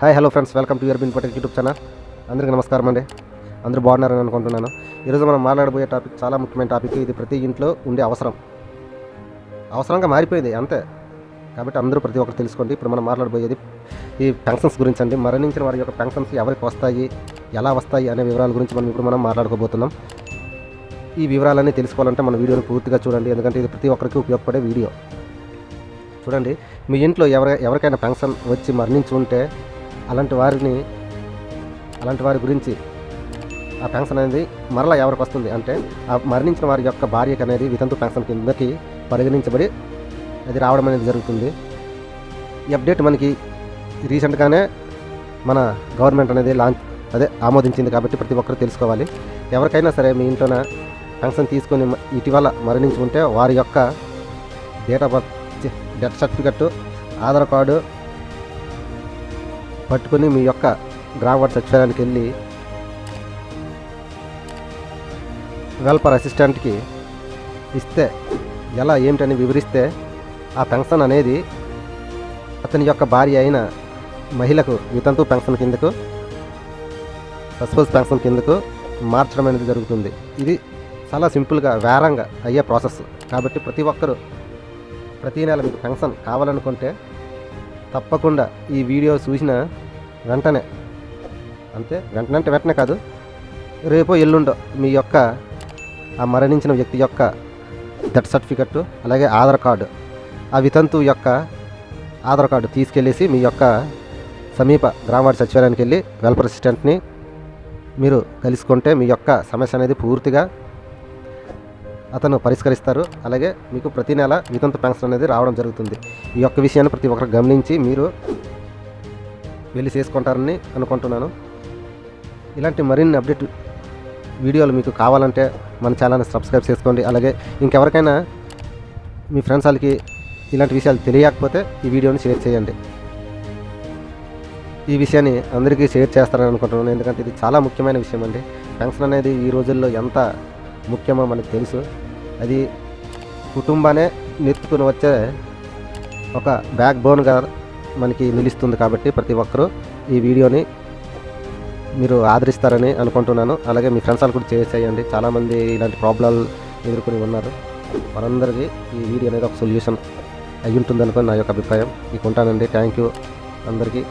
Hi hello friends welcome to your Patel YouTube channel అందరికీ నమస్కారం అండి. అందరూ బాగున్నారని అనుకుంటున్నాను. ఈరోజు మనం మాట్లాడబోయే టాపిక్ చాలా ముఖ్యమైన టాపిక్. ఇది ప్రతి ఇంట్లో ఉండే అవసరం. అవసరంగా మారిపోయింది అంతే. కాబట్టి అందరూ ప్రతి ఒక్కరు తెలుసుకోండి. ఇప్పుడు మనం మాట్లాడబోయేది ఈ పెన్షన్స్ గురించి అండి. మరణించిన వారి యొక్క పెన్షన్స్ ఎవరికి వస్తాయి ఎలా వస్తాయి అనే వివరాల గురించి మనం ఇప్పుడు మనం మాట్లాడుకోబోతున్నాం. ఈ వివరాలన్నీ తెలుసుకోవాలంటే మన వీడియోని పూర్తిగా చూడండి. ఎందుకంటే ఇది ప్రతి ఒక్కరికి ఉపయోగపడే వీడియో. చూడండి మీ ఇంట్లో ఎవరి ఎవరికైనా పెన్షన్ వచ్చి మరణించి ఉంటే అలాంటి వారిని అలాంటి వారి గురించి ఆ పెన్షన్ అనేది మరలా ఎవరికి వస్తుంది అంటే ఆ మరణించిన వారి యొక్క భార్యకి అనేది వితంతు పెన్షన్ కిందకి పరిగణించబడి అది రావడం అనేది జరుగుతుంది. ఈ అప్డేట్ మనకి రీసెంట్గానే మన గవర్నమెంట్ అనేది లాంచ్ అదే ఆమోదించింది కాబట్టి ప్రతి ఒక్కరు తెలుసుకోవాలి. ఎవరికైనా సరే మీ ఇంట్లోన పెన్షన్ తీసుకొని ఇటీవల మరణించి ఉంటే వారి యొక్క date of birth death certificate Aadhaar card పట్టుకుని మీ యొక్క గ్రామ సచివాలయానికి వెళ్ళి వెల్ఫేర్ అసిస్టెంట్కి ఇస్తే ఎలా ఏమిటని వివరిస్తే ఆ పెన్షన్ అనేది అతని యొక్క భార్య అయిన మహిళకు వితంతు పెన్షన్ కిందకు సస్పోజ్ పెన్షన్ కిందకు మార్చడం అనేది జరుగుతుంది. ఇది చాలా సింపుల్గా వేరంగా అయ్యే ప్రాసెస్. కాబట్టి ప్రతి ఒక్కరూ ప్రతి నెల మీకు పెన్షన్ కావాలనుకుంటే తప్పకుండా ఈ వీడియో చూసిన వెంటనే అంతే వెంటనే అంటే వెంటనే కాదు రేపో ఎల్లుండో మీ యొక్క ఆ మరణించిన వ్యక్తి యొక్క డెత్ సర్టిఫికెట్ అలాగే ఆధార్ కార్డు ఆ వితంతు యొక్క ఆధార్ కార్డు తీసుకెళ్ళేసి మీ యొక్క సమీప గ్రామవాడి సచివాలయానికి వెళ్ళి వెల్ఫేర్ అసిస్టెంట్ని మీరు కలుసుకుంటే మీ యొక్క సమస్య అనేది పూర్తిగా అతను పరిష్కరిస్తారు. అలాగే మీకు ప్రతి నెల వితంత పెన్షన్ అనేది రావడం జరుగుతుంది. ఈ యొక్క విషయాన్ని ప్రతి ఒక్కరు గమనించి మీరు వెళ్ళి చేసుకుంటారని అనుకుంటున్నాను. ఇలాంటి మరిన్ని అప్డేట్ వీడియోలు మీకు కావాలంటే మన ఛానల్ని సబ్స్క్రైబ్ చేసుకోండి. అలాగే ఇంకెవరికైనా మీ ఫ్రెండ్స్ వాళ్ళకి ఇలాంటి విషయాలు తెలియకపోతే ఈ వీడియోని షేర్ చేయండి. ఈ విషయాన్ని అందరికీ షేర్ చేస్తారని అనుకుంటున్నాను. ఎందుకంటే ఇది చాలా ముఖ్యమైన విషయం అండి. పెన్షన్ అనేది ఈ రోజుల్లో ఎంత ముఖ్యమో మనకు తెలుసు. అది కుటుంబాన్ని నెత్తుకుని వచ్చే ఒక బ్యాక్ బోన్గా మనకి నిలుస్తుంది కాబట్టి ప్రతి ఒక్కరూ ఈ వీడియోని మీరు ఆదరిస్తారని అనుకుంటున్నాను. అలాగే మీ ఫ్రెండ్స్ వాళ్ళు కూడా చేసేయండి చాలామంది ఇలాంటి ప్రాబ్లాలు ఎదుర్కొని ఉన్నారు. వారందరికీ ఈ వీడియో అనేది ఒక సొల్యూషన్ అయ్యి ఉంటుంది నా యొక్క అభిప్రాయం. మీకు ఉంటానండి థ్యాంక్ యూ అందరికీ